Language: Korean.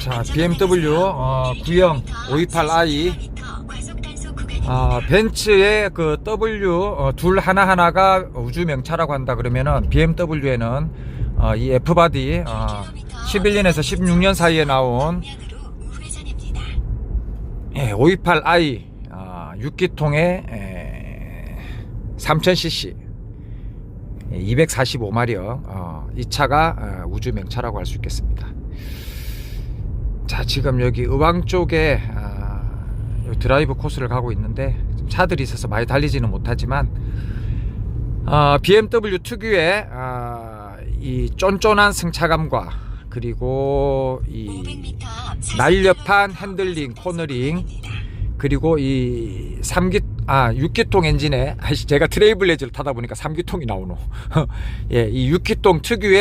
자, BMW 어, 구형 528i 아, 벤츠의 그 W 어, 둘 하나 하나가 우주 명차라고 한다 그러면은 BMW에는 어, 이 F 바디 어, 11년에서 16년 사이에 나온 예, 528i 아, 6기통의 에, 3000cc 245마력 어, 이 차가 어, 우주 명차라고 할 수 있겠습니다. 자 지금 여기 의왕 쪽에 아, 여기 드라이브 코스를 가고 있는데 좀 차들이 있어서 많이 달리지는 못하지만 아, BMW 특유의 아, 이 쫀쫀한 승차감과 그리고 이 날렵한 핸들링, 코너링 그리고 이 3기 아 6기통 엔진에 제가 트레이블레즈를 타다 보니까 3기통이 나오노. 예, 이 6기통 특유의